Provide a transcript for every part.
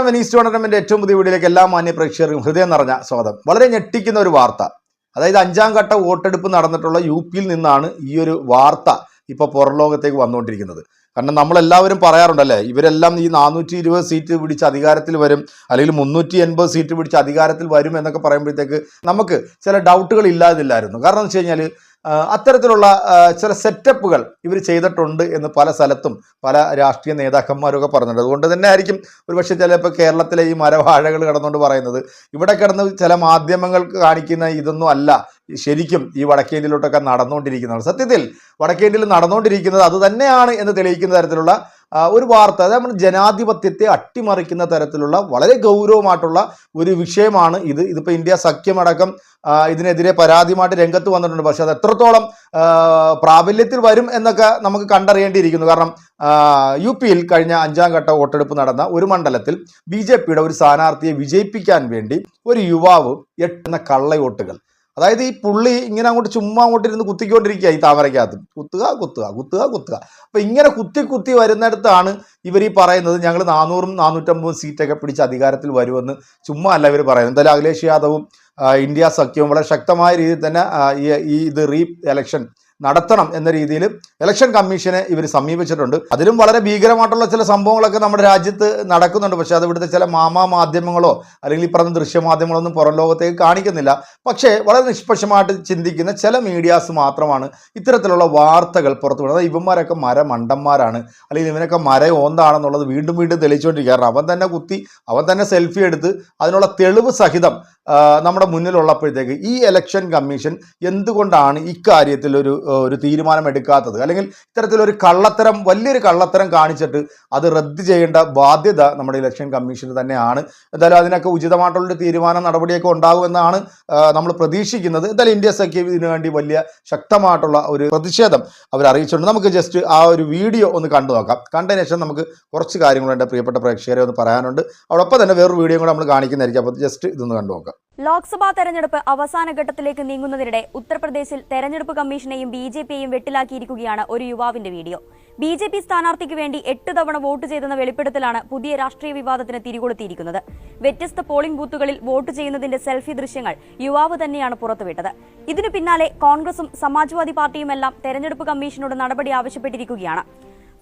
നമസ്കാരം Venice tournament ഏറ്റവും പുതിയ വീഡിയോയിലേക്ക് എല്ലാ മാന്യ പ്രേക്ഷകർക്കും ഹൃദയം നിറഞ്ഞ സ്വാഗതം. വളരെ ഞെട്ടിക്കുന്ന ഒരു വാർത്ത. അതായത് അഞ്ചാം ഘട്ട വോട്ടെടുപ്പ് നടന്നിട്ടുള്ള യു പിയിൽ നിന്നാണ് ഈ ഒരു വാർത്ത ഇപ്പോൾ പുറംലോകത്തേക്ക് വന്നുകൊണ്ടിരിക്കുന്നത്. കാരണം നമ്മളെല്ലാവരും പറയാറുണ്ടല്ലേ ഇവരെല്ലാം ഈ നാനൂറ്റി ഇരുപത് സീറ്റ് പിടിച്ച് അധികാരത്തിൽ വരും അല്ലെങ്കിൽ മുന്നൂറ്റി എൺപത് സീറ്റ് പിടിച്ച് അധികാരത്തിൽ വരും എന്നൊക്കെ പറയുമ്പോഴത്തേക്ക് നമുക്ക് ചില ഡൗട്ടുകൾ ഇല്ലാതില്ലായിരുന്നു. കാരണം എന്ന് വെച്ച് കഴിഞ്ഞാൽ അത്തരത്തിലുള്ള ചില സെറ്റപ്പുകൾ ഇവർ ചെയ്തിട്ടുണ്ട് എന്ന് പല സ്ഥലത്തും പല രാഷ്ട്രീയ നേതാക്കന്മാരൊക്കെ പറഞ്ഞിട്ടുണ്ട്. അതുകൊണ്ട് തന്നെ ആയിരിക്കും ഒരുപക്ഷെ ചിലപ്പോൾ കേരളത്തിലെ ഈ മരവാഴകൾ കിടന്നുകൊണ്ട് പറയുന്നത്. ഇവിടെ കിടന്ന് ചില മാധ്യമങ്ങൾക്ക് കാണിക്കുന്ന ഇതൊന്നും അല്ല. ശരിക്കും ഈ വടക്കേന്ത്യയിലോട്ടൊക്കെ നടന്നുകൊണ്ടിരിക്കുന്നത്. സത്യത്തിൽ വടക്കേന്ത്യയിൽ നടന്നുകൊണ്ടിരിക്കുന്നത് അത് തന്നെയാണ് എന്ന് തെളിയിക്കുന്ന തരത്തിലുള്ള ഒരു വാർത്ത അതായത് നമ്മുടെ ജനാധിപത്യത്തെ അട്ടിമറിക്കുന്ന തരത്തിലുള്ള വളരെ ഗൗരവമായിട്ടുള്ള ഒരു വിഷയമാണ് ഇത്. ഇതിപ്പോൾ ഇന്ത്യ സഖ്യമടക്കം ഇതിനെതിരെ പരാതിയുമായിട്ട് രംഗത്ത് വന്നിട്ടുണ്ട്. പക്ഷേ അത് എത്രത്തോളം പ്രാബല്യത്തിൽ വരും എന്നൊക്കെ നമുക്ക് കണ്ടറിയേണ്ടിയിരിക്കുന്നു. കാരണം യു പിയിൽ കഴിഞ്ഞ അഞ്ചാം ഘട്ട വോട്ടെടുപ്പ് നടന്ന ഒരു മണ്ഡലത്തിൽ ബി ജെ പിയുടെ ഒരു സ്ഥാനാർത്ഥിയെ വിജയിപ്പിക്കാൻ വേണ്ടി ഒരു യുവാവ് എട്ടുന്ന കള്ളവോട്ടുകൾ അതായത് ഈ പുള്ളി ഇങ്ങനെ അങ്ങോട്ട് ചുമ്മാ അങ്ങോട്ട് ഇരുന്ന് കുത്തിക്കൊണ്ടിരിക്കുക ഈ താമരക്കകത്ത് കുത്തുക കുത്തുക കുത്തുക കുത്തുക. അപ്പൊ ഇങ്ങനെ കുത്തി കുത്തി വരുന്നിടത്താണ് ഇവർ ഈ പറയുന്നത് ഞങ്ങൾ നാനൂറും നാനൂറ്റമ്പതും സീറ്റൊക്കെ പിടിച്ച് അധികാരത്തിൽ വരുമെന്ന് ചുമ്മാ അല്ല ഇവർ പറയുന്നത്. എന്തായാലും അഖിലേഷ് യാദവും ഇന്ത്യ സഖ്യവും വളരെ ശക്തമായ രീതിയിൽ തന്നെ ഈ ഇത് റീ എലക്ഷൻ നടത്തണം എന്ന രീതിയിൽ ഇലക്ഷൻ കമ്മീഷനെ ഇവർ സമീപിച്ചിട്ടുണ്ട്. അതിലും വളരെ ഭീകരമായിട്ടുള്ള ചില സംഭവങ്ങളൊക്കെ നമ്മുടെ രാജ്യത്ത് നടക്കുന്നുണ്ട്. പക്ഷേ അത് ഇവിടുത്തെ ചില മാമാ മാധ്യമങ്ങളോ അല്ലെങ്കിൽ ഈ പറഞ്ഞ ദൃശ്യമാധ്യമങ്ങളോ ഒന്നും പുറം ലോകത്തേക്ക് കാണിക്കുന്നില്ല. പക്ഷേ വളരെ നിഷ്പക്ഷമായിട്ട് ചിന്തിക്കുന്ന ചില മീഡിയാസ് മാത്രമാണ് ഇത്തരത്തിലുള്ള വാർത്തകൾ പുറത്തു വിടുന്നത് ഇവന്മാരൊക്കെ ഇവന്മാരൊക്കെ മരമണ്ടന്മാരാണ്. അല്ലെങ്കിൽ ഇവനൊക്കെ മര ഓന്താണെന്നുള്ളത് വീണ്ടും വീണ്ടും തെളിയിച്ചുകൊണ്ടിരിക്കുക കാരണം അവൻ തന്നെ കുത്തി അവൻ തന്നെ സെൽഫി എടുത്ത് അതിനുള്ള തെളിവ് സഹിതം നമ്മുടെ മുന്നിലുള്ളപ്പോഴത്തേക്ക് ഈ ഇലക്ഷൻ കമ്മീഷൻ എന്തുകൊണ്ടാണ് ഇക്കാര്യത്തിൽ ഒരു ഒരു തീരുമാനം എടുക്കാത്തത്. അല്ലെങ്കിൽ ഇത്തരത്തിലൊരു കള്ളത്തരം വലിയൊരു കള്ളത്തരം കാണിച്ചിട്ട് അത് റദ്ദ് ചെയ്യേണ്ട ബാധ്യത നമ്മുടെ ഇലക്ഷൻ കമ്മീഷന് തന്നെയാണ്. എന്തായാലും അതിനൊക്കെ ഉചിതമായിട്ടുള്ളൊരു തീരുമാനം നടപടിയൊക്കെ ഉണ്ടാകുമെന്നാണ് നമ്മൾ പ്രതീക്ഷിക്കുന്നത്. എന്തായാലും ഇന്ത്യ സഖ്യം ഇതിനു വേണ്ടി വലിയ ശക്തമായിട്ടുള്ള ഒരു പ്രതിഷേധം അവർ അറിയിച്ചിട്ടുണ്ട്. നമുക്ക് ജസ്റ്റ് ആ ഒരു വീഡിയോ ഒന്ന് കണ്ടു നോക്കാം. കണ്ടതിന് ശേഷം നമുക്ക് കുറച്ച് കാര്യങ്ങൾ എന്റെ പ്രിയപ്പെട്ട പ്രേക്ഷകരെ ഒന്ന് പറയാനുണ്ട്. അതോടൊപ്പം തന്നെ വേറൊരു വീഡിയോ കൂടെ നമ്മൾ കാണിക്കുന്നതായിരിക്കും. അപ്പോൾ ജസ്റ്റ് ഇതൊന്ന് കണ്ടു നോക്കാം. ലോക്സഭാ തെരഞ്ഞെടുപ്പ് അവസാന ഘട്ടത്തിലേക്ക് നീങ്ങുന്നതിനിടെ ഉത്തർപ്രദേശിൽ തെരഞ്ഞെടുപ്പ് കമ്മീഷനെയും ബി ജെ പിയെയും വെട്ടിലാക്കിയിരിക്കുകയാണ് ഒരു യുവാവിന്റെ വീഡിയോ. ബി ജെ പി സ്ഥാനാർത്ഥിക്ക് വേണ്ടി എട്ട് തവണ വോട്ട് ചെയ്തെന്ന വെളിപ്പെടുത്തലാണ് പുതിയ രാഷ്ട്രീയ വിവാദത്തിന് തിരികൊളുത്തിയിരിക്കുന്നത്. വ്യത്യസ്ത പോളിംഗ് ബൂത്തുകളിൽ വോട്ട് ചെയ്യുന്നതിന്റെ സെൽഫി ദൃശ്യങ്ങൾ യുവാവ് തന്നെയാണ് പുറത്തുവിട്ടത്. ഇതിനു പിന്നാലെ കോൺഗ്രസും സമാജ്വാദി പാർട്ടിയുമെല്ലാം തെരഞ്ഞെടുപ്പ് കമ്മീഷനോട് നടപടി ആവശ്യപ്പെട്ടിരിക്കുകയാണ്.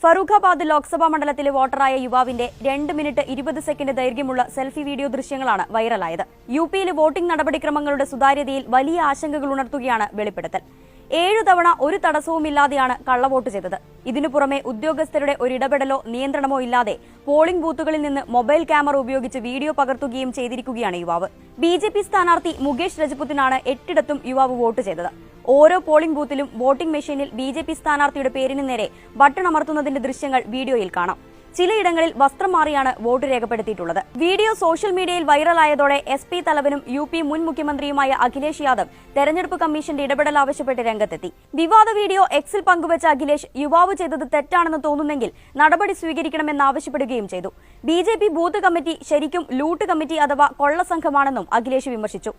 ഫറൂഖാബാദ് ലോക്സഭാ മണ്ഡലത്തിലെ വോട്ടറായ യുവാവിന്റെ രണ്ട് മിനിറ്റ് ഇരുപത് സെക്കൻഡ് ദൈർഘ്യമുള്ള സെൽഫി വീഡിയോ ദൃശ്യങ്ങളാണ് വൈറലായത്. യു പിയിലെ വോട്ടിംഗ് നടപടിക്രമങ്ങളുടെ സുതാര്യതയിൽ വലിയ ആശങ്കകൾ ഉണർത്തുകയാണ് വെളിപ്പെടുത്തൽ. ഏഴു തവണ ഒരു തടസ്സവുമില്ലാതെയാണ് കള്ളവോട്ട് ചെയ്തത്. ഇതിനു പുറമെ ഉദ്യോഗസ്ഥരുടെ ഒരിടപെടലോ നിയന്ത്രണമോ ഇല്ലാതെ പോളിംഗ് ബൂത്തുകളിൽ നിന്ന് മൊബൈൽ ക്യാമറ ഉപയോഗിച്ച് വീഡിയോ പകർത്തുകയും ചെയ്തിരിക്കുകയാണ് യുവാവ്. ബി ജെ പി സ്ഥാനാർത്ഥി മുകേഷ് രജപുത്തിനാണ് എട്ടിടത്തും യുവാവ് വോട്ട് ചെയ്തത്. ഓരോ പോളിംഗ് ബൂത്തിലും വോട്ടിംഗ് മെഷീനിൽ ബി ജെ പി സ്ഥാനാർത്ഥിയുടെ പേരിന് നേരെ ബട്ടൺ അമർത്തുന്നതിന്റെ ദൃശ്യങ്ങൾ വീഡിയോയിൽ കാണാം. ചിലയിടങ്ങളിൽ വസ്ത്രം മാറിയാണ് വോട്ട് രേഖപ്പെടുത്തിയിട്ടുള്ളത്. വീഡിയോ സോഷ്യൽ മീഡിയയിൽ വൈറലായതോടെ എസ് പി തലവനും യു പി മുൻ മുഖ്യമന്ത്രിയുമായ അഖിലേഷ് യാദവ് തെരഞ്ഞെടുപ്പ് കമ്മീഷന്റെ ഇടപെടൽ ആവശ്യപ്പെട്ട് രംഗത്തെത്തി. വിവാദ വീഡിയോ എക്സിൽ പങ്കുവച്ച അഖിലേഷ് യുവാവ് ചെയ്തത് തെറ്റാണെന്ന് തോന്നുന്നെങ്കിൽ നടപടി സ്വീകരിക്കണമെന്നാവശ്യപ്പെടുകയും ചെയ്തു. B J P booth committee ശരിക്കും ലൂട്ട് കമ്മിറ്റി അഥവാ കൊള്ളസംഘമാണെന്നും അഖിലേഷ് വിമർശിച്ചു.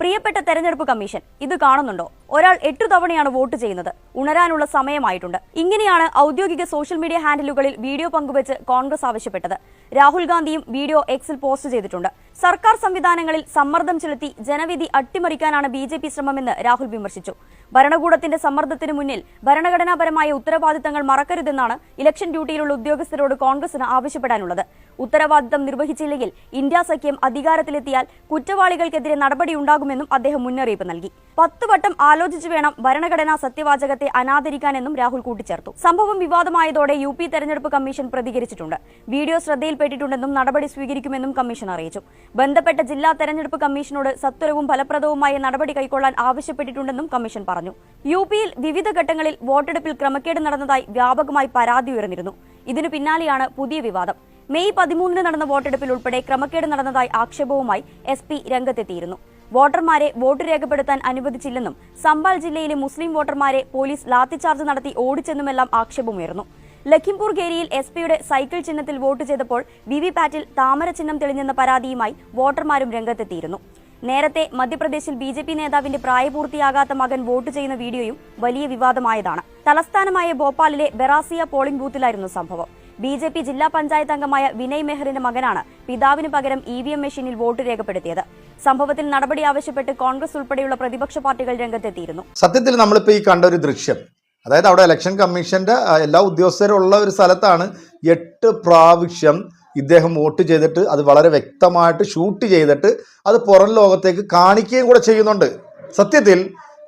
പ്രിയപ്പെട്ട തെരഞ്ഞെടുപ്പ് കമ്മീഷൻ ഇത് കാണുന്നുണ്ടോ? ഒരാൾ എട്ടു തവണയാണ് വോട്ട് ചെയ്യുന്നത്. ഉണരാനുള്ള സമയമായിട്ടുണ്ട്. ഇങ്ങനെയാണ് ഔദ്യോഗിക സോഷ്യൽ മീഡിയ ഹാൻഡിലുകളിൽ വീഡിയോ പങ്കുവച്ച് കോൺഗ്രസ് ആവശ്യപ്പെട്ടത്. രാഹുൽ ഗാന്ധിയും വീഡിയോ എക്സിൽ പോസ്റ്റ് ചെയ്തിട്ടുണ്ട്. സർക്കാർ സംവിധാനങ്ങളിൽ സമ്മർദ്ദം ചെലുത്തി ജനവിധി അട്ടിമറിക്കാനാണ് ബി ജെ പി ശ്രമമെന്ന് രാഹുൽ വിമർശിച്ചു. ഭരണകൂടത്തിന്റെ സമ്മർദ്ദത്തിന് മുന്നിൽ ഭരണഘടനാപരമായ ഉത്തരവാദിത്തങ്ങൾ മറക്കരുതെന്നാണ് ഇലക്ഷൻ ഡ്യൂട്ടിയിലുള്ള ഉദ്യോഗസ്ഥരോട് കോൺഗ്രസിന് ആവശ്യപ്പെടാനുള്ളത്. ഉത്തരവാദിത്തം നിർവഹിച്ചില്ലെങ്കിൽ ഇന്ത്യ സഖ്യം അധികാരത്തിലെത്തിയാൽ കുറ്റവാളികൾക്കെതിരെ നടപടിയുണ്ടാകുമെന്നും അദ്ദേഹം മുന്നറിയിപ്പ് നൽകി. പത്ത് വട്ടം ആലോചിച്ചു വേണം ഭരണഘടനാ സത്യവാചകത്തെ അനാദരിക്കാനെന്നും രാഹുൽ കൂട്ടിച്ചേർത്തു. സംഭവം വിവാദമായതോടെ യു പി തെരഞ്ഞെടുപ്പ് കമ്മീഷൻ പ്രതികരിച്ചിട്ടുണ്ട്. വീഡിയോ ശ്രദ്ധയിൽപ്പെട്ടിട്ടുണ്ടെന്നും നടപടി സ്വീകരിക്കുമെന്നും കമ്മീഷൻ അറിയിച്ചു. ബന്ധപ്പെട്ട ജില്ലാ തെരഞ്ഞെടുപ്പ് കമ്മീഷനോട് സത്വരവും ഫലപ്രദവുമായ നടപടി കൈക്കൊള്ളാൻ ആവശ്യപ്പെട്ടിട്ടുണ്ടെന്നും കമ്മീഷൻ പറഞ്ഞു. യു പിയിൽ വിവിധ ഘട്ടങ്ങളിൽ വോട്ടെടുപ്പിൽ ക്രമക്കേട് നടന്നതായി വ്യാപകമായി പരാതി ഉയർന്നിരുന്നു. ഇതിനു പിന്നാലെയാണ് പുതിയ വിവാദം. മെയ് പതിമൂന്നിന് നടന്ന വോട്ടെടുപ്പിൽ ഉൾപ്പെടെ ക്രമക്കേട് നടന്നതായി ആക്ഷേപവുമായി എസ് പി രംഗത്തെത്തിയിരുന്നു. വോട്ടർമാരെ വോട്ട് രേഖപ്പെടുത്താൻ അനുവദിച്ചില്ലെന്നും സംബാൽ ജില്ലയിലെ മുസ്ലിം വോട്ടർമാരെ പോലീസ് ലാത്തിചാർജ് നടത്തി ഓടിച്ചെന്നുമെല്ലാം ആക്ഷേപമുയർന്നു. ലഖിംപൂർ ഖേരിയിൽ എസ് പിയുടെ സൈക്കിൾ ചിഹ്നത്തിൽ വോട്ട് ചെയ്തപ്പോൾ വി വി പാറ്റിൽ താമര ചിഹ്നം തെളിഞ്ഞെന്ന പരാതിയുമായി വോട്ടർമാരും രംഗത്തെത്തിയിരുന്നു. നേരത്തെ മധ്യപ്രദേശിൽ ബി ജെ പി നേതാവിന്റെ പ്രായപൂർത്തിയാകാത്ത മകൻ വോട്ട് ചെയ്യുന്ന വീഡിയോയും വലിയ വിവാദമായതാണ്. തലസ്ഥാനമായ ഭോപ്പാലിലെ ബെറാസിയ പോളിംഗ് ബൂത്തിലായിരുന്നു സംഭവം. ബി ജെ പി ജില്ലാ പഞ്ചായത്ത് അംഗമായ വിനയ് മെഹറിന്റെ മകനാണ് പിതാവിന് പകരം ഇ വി എം മെഷീനിൽ വോട്ട് രേഖപ്പെടുത്തിയത്. സംഭവത്തിൽ നടപടി ആവശ്യപ്പെട്ട് കോൺഗ്രസ് ഉൾപ്പെടെയുള്ള പ്രതിപക്ഷ പാർട്ടികൾ രംഗത്തെത്തിയിരുന്നു. സത്യത്തിൽ നമ്മളിപ്പോൾ ഈ കണ്ട ഒരു ദൃശ്യം അതായത് അവിടെ ഇലക്ഷൻ കമ്മീഷന്റെ എല്ലാ ഉദ്യോഗസ്ഥരും ഉള്ള ഒരു സ്ഥലത്താണ് എട്ട് പ്രാവശ്യം ഇദ്ദേഹം വോട്ട് ചെയ്തിട്ട് അത് വളരെ വ്യക്തമായിട്ട് ഷൂട്ട് ചെയ്തിട്ട് അത് പുറം ലോകത്തേക്ക് കാണിക്കുകയും കൂടെ ചെയ്യുന്നുണ്ട്. സത്യത്തിൽ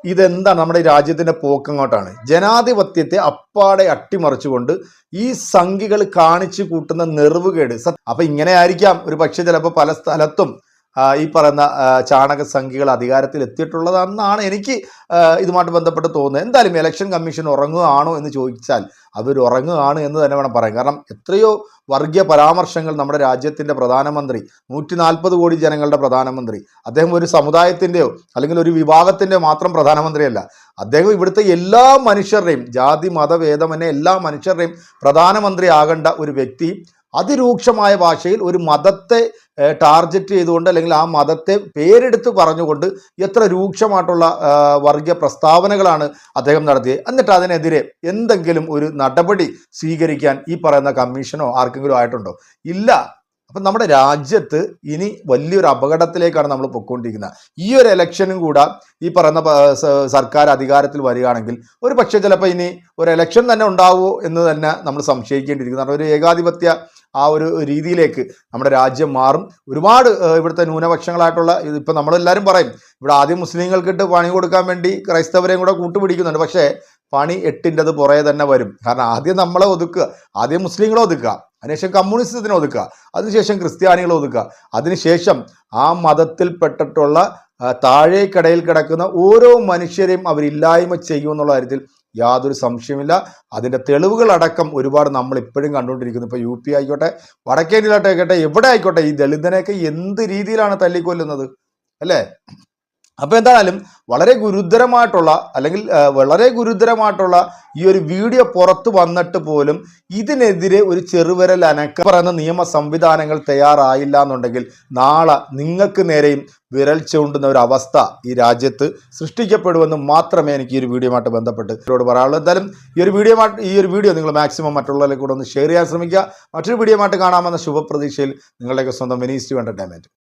ഇതെന്താണ് നമ്മുടെ ഈ രാജ്യത്തിന്റെ പോക്കങ്ങോട്ടാണ്? ജനാധിപത്യത്തെ അപ്പാടെ അട്ടിമറിച്ചുകൊണ്ട് ഈ സംഖികൾ കാണിച്ചു കൂട്ടുന്ന നെറിവുകേട്. അപ്പം ഇങ്ങനെ ആയിരിക്കാം. ഒരു പക്ഷേ ചിലപ്പോൾ പല സ്ഥലത്തും ഈ പറയുന്ന ചാണക സംഖ്യകൾ അധികാരത്തിൽ എത്തിയിട്ടുള്ളതെന്നാണ് എനിക്ക് ഇതുമായിട്ട് ബന്ധപ്പെട്ട് തോന്നുന്നത്. എന്തായാലും ഇലക്ഷൻ കമ്മീഷൻ ഉറങ്ങുകയാണോ എന്ന് ചോദിച്ചാൽ അവർ ഉറങ്ങുകയാണ് എന്ന് തന്നെ വേണം പറയാൻ. കാരണം എത്രയോ വർഗീയ പരാമർശങ്ങൾ നമ്മുടെ രാജ്യത്തിന്റെ പ്രധാനമന്ത്രി നൂറ്റി നാൽപ്പത് കോടി ജനങ്ങളുടെ പ്രധാനമന്ത്രി അദ്ദേഹം ഒരു സമുദായത്തിന്റെയോ അല്ലെങ്കിൽ ഒരു വിഭാഗത്തിന്റെയോ മാത്രം പ്രധാനമന്ത്രിയല്ല. അദ്ദേഹം ഇവിടുത്തെ എല്ലാ മനുഷ്യരുടെയും ജാതി മതഭേദമന്യേ എല്ലാ മനുഷ്യരുടെയും പ്രധാനമന്ത്രി ആകേണ്ട ഒരു വ്യക്തി അതിരൂക്ഷമായ ഭാഷയിൽ ഒരു മതത്തെ ടാർജറ്റ് ചെയ്തുകൊണ്ട് അല്ലെങ്കിൽ ആ മതത്തെ പേരെടുത്ത് പറഞ്ഞുകൊണ്ട് എത്ര രൂക്ഷമായിട്ടുള്ള വർഗീയ പ്രസ്താവനകളാണ് അദ്ദേഹം നടത്തിയത്. എന്നിട്ട് അതിനെതിരെ എന്തെങ്കിലും ഒരു നടപടി സ്വീകരിക്കാൻ ഈ പറയുന്ന കമ്മീഷനോ ആർക്കെങ്കിലും ആയിട്ടുണ്ടോ? ഇല്ല. അപ്പം നമ്മുടെ രാജ്യത്ത് ഇനി വലിയൊരു അപകടത്തിലേക്കാണ് നമ്മൾ പൊയ്ക്കൊണ്ടിരിക്കുന്നത്. ഈ ഒരു ഇലക്ഷനും കൂടെ ഈ പറയുന്ന സർക്കാർ അധികാരത്തിൽ വരികയാണെങ്കിൽ ഒരു പക്ഷേ ചിലപ്പോൾ ഇനി ഒരു ഇലക്ഷൻ തന്നെ ഉണ്ടാവുമോ എന്ന് തന്നെ നമ്മൾ സംശയിക്കേണ്ടിയിരിക്കുന്നു. കാരണം ഒരു ഏകാധിപത്യ ആ ഒരു രീതിയിലേക്ക് നമ്മുടെ രാജ്യം മാറും. ഒരുപാട് ഇവിടുത്തെ ന്യൂനപക്ഷങ്ങളായിട്ടുള്ള ഇപ്പം നമ്മളെല്ലാവരും പറയും ഇവിടെ ആദ്യം മുസ്ലിങ്ങൾക്കിട്ട് പണി കൊടുക്കാൻ വേണ്ടി ക്രൈസ്തവരെയും കൂടെ കൂട്ടുപിടിക്കുന്നുണ്ട്. പക്ഷേ പണി എട്ടിന്റെത് പുറകെ തന്നെ വരും. കാരണം ആദ്യം നമ്മളെ ഒതുക്കുക ആദ്യം മുസ്ലിങ്ങളെ ഒതുക്കുക അതിനുശേഷം കമ്മ്യൂണിസത്തിനെ ഒതുക്കുക അതിനുശേഷം ക്രിസ്ത്യാനികളെ ഒതുക്കുക. അതിനുശേഷം ആ മതത്തിൽപ്പെട്ടിട്ടുള്ള താഴേക്കടയിൽ കിടക്കുന്ന ഓരോ മനുഷ്യരെയും അവരില്ലായ്മ ചെയ്യുമെന്നുള്ള കാര്യത്തിൽ യാതൊരു സംശയമില്ല അതിന്റെ തെളിവുകളടക്കം ഒരുപാട് നമ്മൾ ഇപ്പോഴും കണ്ടുകൊണ്ടിരിക്കുന്നു. ഇപ്പോൾ യു പി ആയിക്കോട്ടെ വടക്കേന്ത്യയിലോട്ടെ ആയിക്കോട്ടെ എവിടെ ആയിക്കോട്ടെ ഈ ദളിതനെയൊക്കെ എന്ത് രീതിയിലാണ് തല്ലിക്കൊല്ലുന്നത്? അല്ലേ? അപ്പോൾ എന്തായാലും വളരെ ഗുരുതരമായിട്ടുള്ള അല്ലെങ്കിൽ വളരെ ഗുരുതരമായിട്ടുള്ള ഈ ഒരു വീഡിയോ പുറത്ത് വന്നിട്ട് പോലും ഇതിനെതിരെ ഒരു ചെറുവിരൽ അനക്ക പറയുന്ന നിയമ സംവിധാനങ്ങൾ തയ്യാറായില്ല എന്നുണ്ടെങ്കിൽ നാളെ നിങ്ങൾക്ക് നേരെയും വിരൽ ചൂണ്ടുന്ന ഒരു അവസ്ഥ ഈ രാജ്യത്ത് സൃഷ്ടിക്കപ്പെടുമെന്ന് മാത്രമേ എനിക്ക് ഈ ഒരു വീഡിയോയുമായിട്ട് ബന്ധപ്പെട്ട് ഇവരോട് പറയാനുള്ളൂ. എന്തായാലും ഈ ഒരു വീഡിയോ ഈ ഒരു വീഡിയോ നിങ്ങൾ മാക്സിമം മറ്റുള്ളവരെ കൂടെ ഒന്ന് ഷെയർ ചെയ്യാൻ ശ്രമിക്കുക. മറ്റൊരു വീഡിയോയുമായിട്ട് കാണാമെന്ന ശുഭപ്രതീക്ഷയിൽ നിങ്ങളുടെയൊക്കെ സ്വന്തം മിനിസ്റ്റർ എന്റർടൈൻമെന്റ്